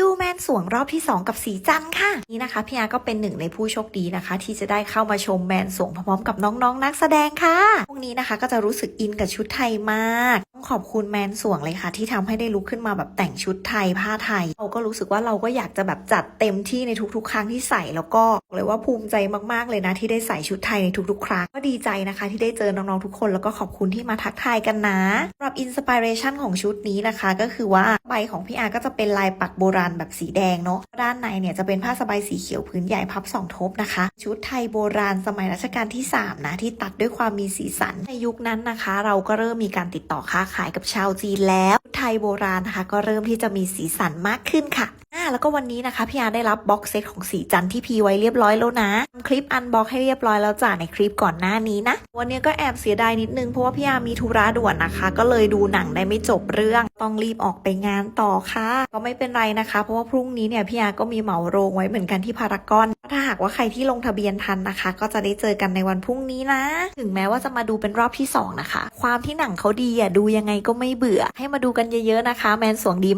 ดูแมนสวงรอบที่ 2 กับสีจันค่ะ นี่นะคะพี่อาก็เป็นหนึ่งในผู้โชคดีนะคะ ที่จะได้เข้ามาชมแมนสวงพร้อมๆกับน้องๆนนักแสดงค่ะพวกนี้นะคะก็จะรู้สึกอินกับชุดไทยมากต้องขอบคุณแมนสวงเลยค่ะ ที่ทำให้ได้ลุกขึ้นมาแบบแต่งชุดไทยผ้าไทยเราก็รู้สึกว่าเราก็อยากจะแบบจัดเต็มที่ในทุกๆ ครั้งที่ใส่แล้วก็บอกเลยว่าภูมิใจมากๆเลยนะ ที่ได้ใส่ชุดไทยในทุกๆ ครั้งก็ดีใจนะคะ ที่ได้เจอน้องๆทุกคนแล้วก็ขอบคุณที่มาทักทายกันนะสำหรับอินสปิเรชันของชุดนี้นะคะ ก็คือว่าใบของพี่อาร์ก็จะเป็นลายปักโบราณแบบสีแดงเนาะด้านในเนี่ยจะเป็นผ้าสบายสีเขียวพื้นใหญ่พับสองทบนะคะ ชุดไทยโบราณสมัยรัชกาลที่ 3 นะ ที่ตัดด้วยความมีสีสันในยุคนั้นนะคะ เราก็เริ่มมีการติดต่อค้าขายกับชาวจีนแล้ว ไทยโบราณนะคะ ก็เริ่มที่จะมีสีสันมากขึ้นค่ะ แล้วก็วันนี้นะคะพี่อาร์ได้รับบ็อกเซตของสีจันที่พีไว้เรียบร้อยแล้วนะทำคลิปอันบ็อกให้เรียบร้อยแล้วจ้ะในคลิปก่อนหน้านี้นะ วันนี้ก็แอบเสียดายนิดนึงเพราะว่าพี่อาร์มีธุระด่วนนะคะ ก็เลยดูหนังได้ไม่จบเรื่อง ต้องรีบออกไปงานต่อค่ะ ก็ไม่เป็นไรนะคะ เพราะว่าพรุ่งนี้เนี่ยพี่อาร์ก็มีเหมาโรงไว้เหมือนกันที่พารากอน ถ้าหากว่าใครที่ลงทะเบียนทันนะคะ ก็จะได้เจอกันในวันพรุ่งนี้นะ ถึงแม้ว่าจะมาดูเป็นรอบที่สองนะคะ ความที่หนังเขาดีอะดูยังไงก็ไม่เบื่อ ให้มาดูกันเยอะๆนะคะ แมนสวงดีมาก